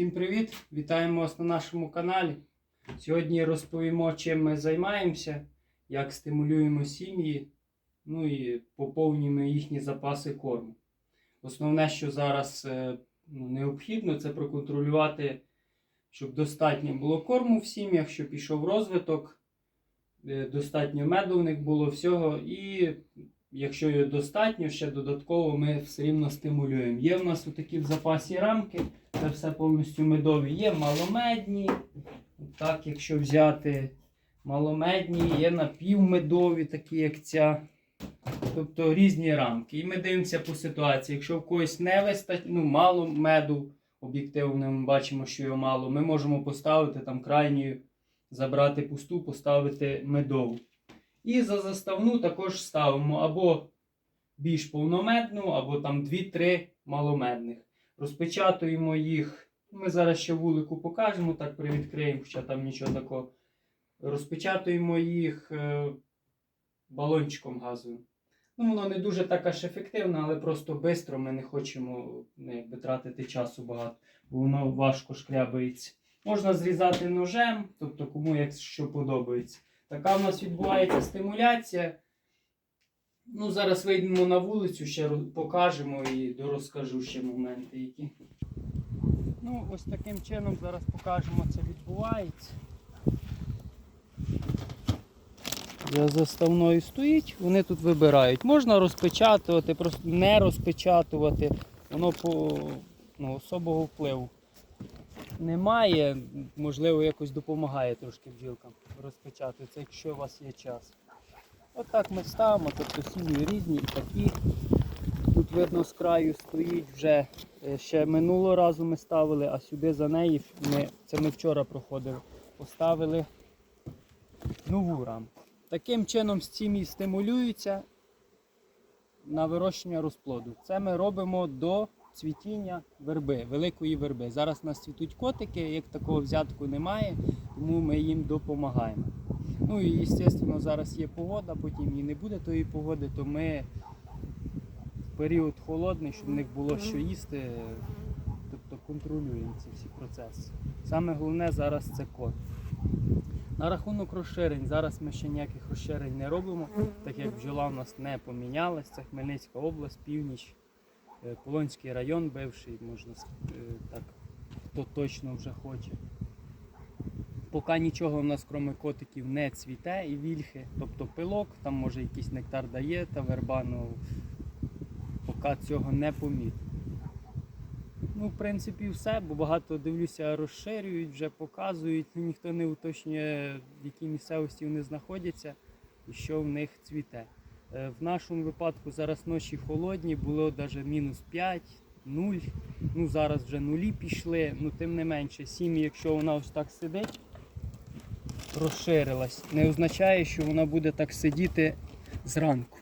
Всім привіт! Вітаємо вас на нашому каналі. Сьогодні розповімо, чим ми займаємося, як стимулюємо сім'ї, ну і поповнюємо їхні запаси корму. Основне, що зараз е, ну, необхідно, це проконтролювати, щоб достатньо було корму в сім'ях, щоб пішов розвиток, е, достатньо меду в них було всього. І якщо його достатньо, ще додатково ми все рівно стимулюємо. Є в нас такі в запасі рамки. Це все повністю медові. Є маломедні. Так, якщо взяти маломедні, є напівмедові, такі як ця. Тобто різні рамки. І ми дивимося по ситуації. Якщо в когось не вистачить, ну мало меду, об'єктивно ми бачимо, що його мало, ми можемо поставити там крайню, забрати пусту, поставити медову. І за заставну також ставимо або більш повномедну, або там 2-3 маломедних. Розпечатуємо їх. Ми зараз ще вулику покажемо, так привідкриємо, хоча там нічого такого. Розпечатуємо їх е, балончиком газовим. Ну, воно не дуже так аж ефективно, але просто швидко ми не хочемо ну, якби, тратити часу багато, бо воно важко шкрябається. Можна зрізати ножем, тобто кому як що подобається. Така в нас відбувається стимуляція. Ну, зараз вийдемо на вулицю, ще покажемо і дорозкажу ще моменти, які. Ну, ось таким чином зараз покажемо, це відбувається. За заставною стоїть, вони тут вибирають. Можна розпечатувати, просто не розпечатувати. Воно по ну, особого впливу немає. Можливо, якось допомагає трошки бджілкам розпечатати, якщо у вас є час. Отак ми ставимо, тобто сім'ї різні і такі. Тут видно з краю стоїть вже е, ще минулого разу ми ставили, а сюди за неї ми, це ми вчора проходили, поставили нову рамку. Таким чином сім'ї стимулюються на вирощення розплоду. Це ми робимо до цвітіння верби, великої верби. Зараз у нас цвітуть котики, як такого взятку немає, тому ми їм допомагаємо. Ну і звісно, зараз є погода, потім і не буде тої погоди, то ми в період холодний, щоб в них було що їсти, тобто контролюємо ці всі процеси. Саме головне зараз це кот. На рахунок розширень, зараз ми ще ніяких розширень не робимо, так як бджола в нас не помінялась. Це Хмельницька область, північ, е, Полонський район бивший, можна е, так, хто точно вже хоче. Поки нічого в нас, крім котиків, не цвіте і вільхи, тобто пилок, там може якийсь нектар дає та верба, ну поки цього не помітно. Ну, в принципі, все, бо багато дивлюся, розширюють, вже показують, ну, ніхто не уточнює, в якій місцевості вони знаходяться і що в них цвіте. Е, В нашому випадку зараз ночі холодні, було навіть мінус 5, 0. Ну, зараз вже нулі пішли, ну тим не менше, сім'ї, якщо вона ось так сидить, розширилась, не означає, що вона буде так сидіти зранку.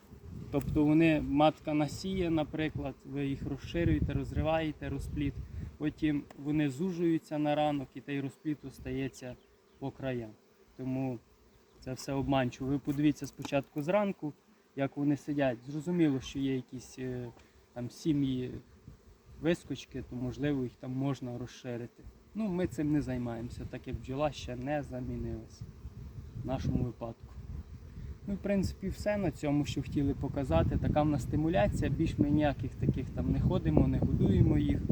Тобто вони матка насіє, наприклад, ви їх розширюєте, розриваєте розпліт, потім вони зужуються на ранок і той розпліт остається по краям. Тому це все обманчиво. Ви подивіться спочатку зранку, як вони сидять. Зрозуміло, що є якісь е, там сім'ї вискочки, то можливо їх там можна розширити. Ну, ми цим не займаємося, так як бджола ще не замінилася в нашому випадку. Ну, в принципі, все на цьому, що хотіли показати. Така в нас стимуляція, більш ми ніяких таких там не ходимо, не годуємо їх.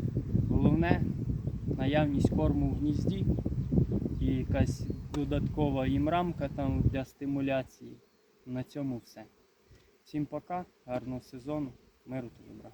Головне наявність корму в гнізді і якась додаткова їм рамка там для стимуляції. На цьому все. Всім пока, гарного сезону, миру та добра.